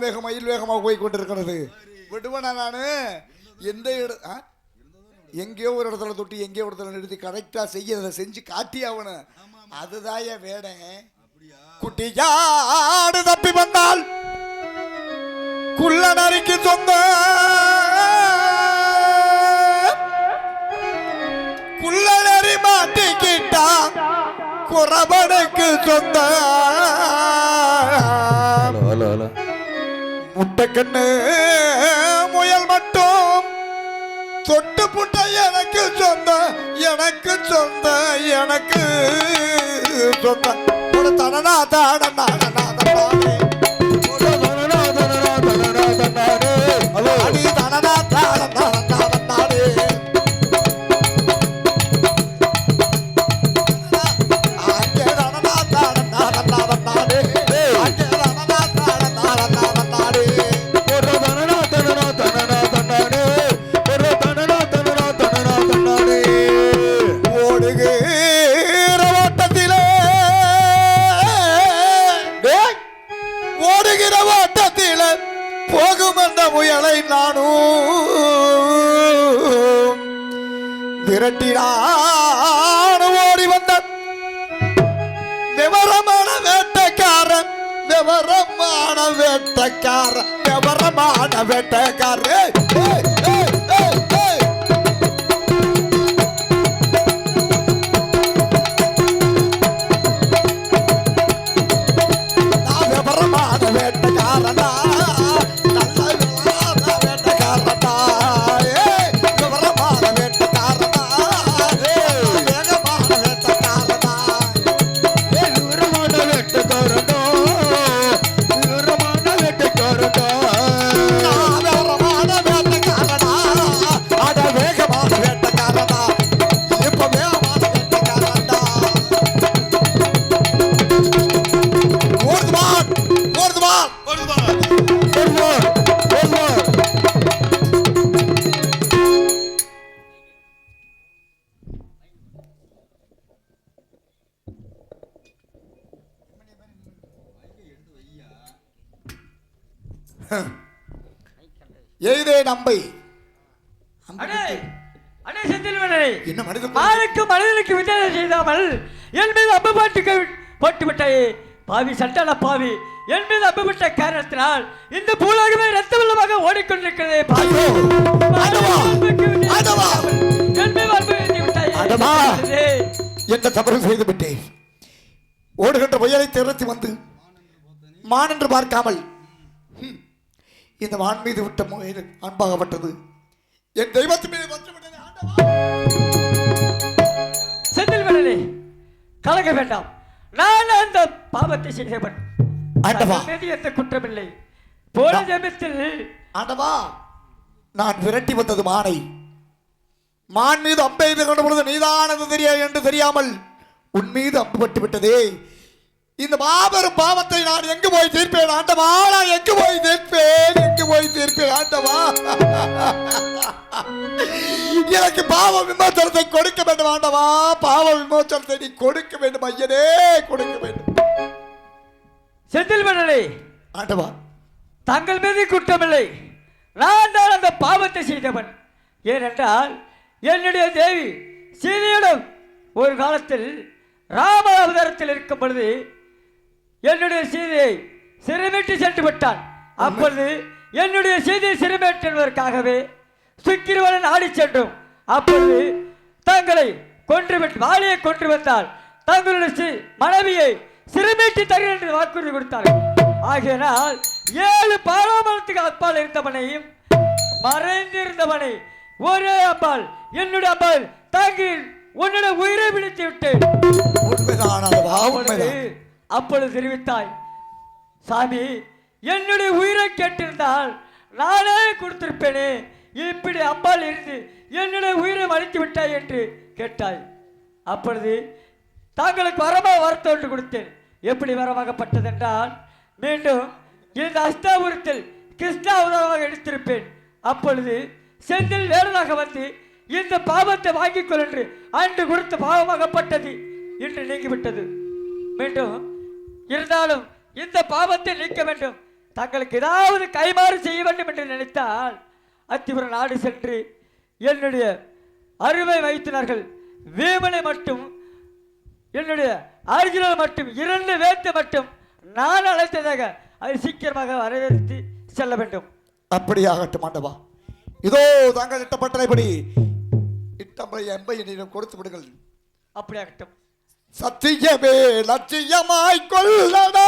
வான் வேகம் மயில் வேகமாக போய் கொண்டிருக்கிறது விடுவனா நான்? எந்த இடம் எங்கேயோ ஒரு இடத்துல தொட்டி எங்கேயோ ஒரு இடத்துல நிறுத்தி கரெக்டா செய்யறத செஞ்சு காட்டி அவனு அதுதான் என் வேடை. குட்டியாடு தப்பி வந்தால் குள்ள நரிக்கு சொந்த. குள்ள நரி மாட்டிக்கிட்டா குறவனுக்கு சொந்த. முட்டைக்கண்ணு முயல் மட்டும். தொட்டு புட்ட எனக்கு சொந்த எனக்கு சொந்த எனக்கு சொந்த. ஒரு தனனா தாடனா ஹலோ விரட்டினானும் நானும் விரட்டினான் ஓடி வந்த விவரமான வேட்டைக்காரன் விவரமான வேட்டைக்காரன் விவரமான வேட்டைக்காரன். நம்பை அடே செந்தில்வனே என்ன மனிதனுக்கு செய்தாமல் என் மீது அம்பு பாட்டு போட்டு விட்டாயே பாவி சண்டான பாவி என் மீது அம்பு விட்ட காரணத்தினால் இந்த பூலோகமே ரத்த வெள்ளமாக ஓடிக்கொண்டிருக்கிறதே பாவி ஐயோ! ஆண்டவா! மானுக்கு விஜயம் ஆண்டவா! செய்தாமல் என் மீது அம்பு வைத்து விட்டாயே ஆண்டவா! செந்தில்வனே. எந்த தவறு செய்து விட்டேன் ஓடுகின்ற புயலை திரட்டி வந்து மான் என்று பார்க்காமல் இந்த மான் மீது விட்ட முயல் அன்பாகப்பட்டது. என் தெய்வத்தின் மீது ஆண்டவா! செந்தில்வனே கலங்க வேண்டாம். நான் அந்த பாவத்தை செய்தவன். ஆண்டவா! எந்த குற்றமில்லை போன ஜெபத்தில் ஆண்டவா நான் விரட்டி வந்தது மானை. மான் மீது அம்பை கொண்ட பொழுது நீதானது தெரியா என்று தெரியாமல் உன் மீது அம்பு பட்டு விட்டதே. இந்த மாபெரும் பாவத்தை நான் எங்கு போய் தீர்ப்பேன்? ஆண்டவா நான் எங்கு போய் தீர்ப்பேன்? எங்கு போய் தீர்ப்பேன் ஆண்டவா? எனக்கு பாவ விமோசனத்தை கொடுக்க வேண்டும் ஆண்டவா. பாவ விமோசனத்தை நீ கொடுக்க வேண்டும் ஐயனே கொடுக்க வேண்டும். செந்தில்வனே ஆண்டவா. தங்கள் மீது குற்றமில்லை நான் தான் அந்த பாவத்தை செய்தவன். ஏனென்றால் என்னுடைய தேவி சீதையிடம் ஒரு காலத்தில் ராம அவதாரத்தில் இருக்கும் பொழுது என்னுடைய சீதையை சிறைமீட்டு சென்று விட்டான். அப்பொழுது என்னுடைய சீதையை சிறைமேற்றுவதற்காகவே சுக்கிரவன் ஆடி சென்றோம். அப்பொழுது தங்களை கொன்று விட்டு வாலியை கொன்று வந்தால் தங்களுடைய மனைவியை சிறுமீட்டி தருகிறேன் என்று வாக்குறுதி கொடுத்தார்கள். ஆகையினால் ஏழு பாராமரத்துக்கு அப்பால் இருந்தவனையும் மறைந்திருந்தவனை ஒரே அம்பாள் என்னுடைய அம்பாள் தாங்கி உன்னுடைய உயிரை விழித்து விட்டேன். அப்பொழுது தெரிவித்தாய் சாமி என்னுடைய உயிரை கேட்டிருந்தால் நானே கொடுத்திருப்பேனே. இப்படி அம்பாள் இருந்து என்னுடைய உயிரை மறைத்து விட்டாய் என்று கேட்டாய். அப்பொழுது தாங்களுக்கு வரமாக வரத்தை ஒன்று கொடுத்தேன். எப்படி வரமாகப்பட்டதென்றால் மீண்டும் இந்த அஸ்தாபுரத்தில் கிருஷ்ணா உதவாக எடுத்திருப்பேன். அப்பொழுது செந்தில் வேடனாக வந்து இந்த பாவத்தை வாங்கிக் கொள் என்று அன்று கொடுத்த பாவமாகப்பட்டது இன்று நீங்கிவிட்டது. மீண்டும் இருந்தாலும் இந்த பாவத்தை நீக்க வேண்டும். தங்களுக்கு ஏதாவது கைமாறு செய்ய வேண்டும் என்று நினைத்தால் அத்திபுரம் நாடு சென்று என்னுடைய அருமை வைத்தினர்கள் வீமனை மட்டும் என்னுடைய அர்ஜுனன் மட்டும் இரண்டு வேத்து மட்டும் நான் அழைத்ததாக அதை சீக்கிரமாக வரவேற்று செல்ல வேண்டும். அப்படியாகட்டும் ஆண்டவா. இதோ தாங்கள் இட்டப்பட்டபடி இட்டம்பை எம்பை என்னிடம் கொடுத்து விடுங்கள். அப்படியாகட்டும். சத்தியமே லட்சியமாய் கொள்ளடா.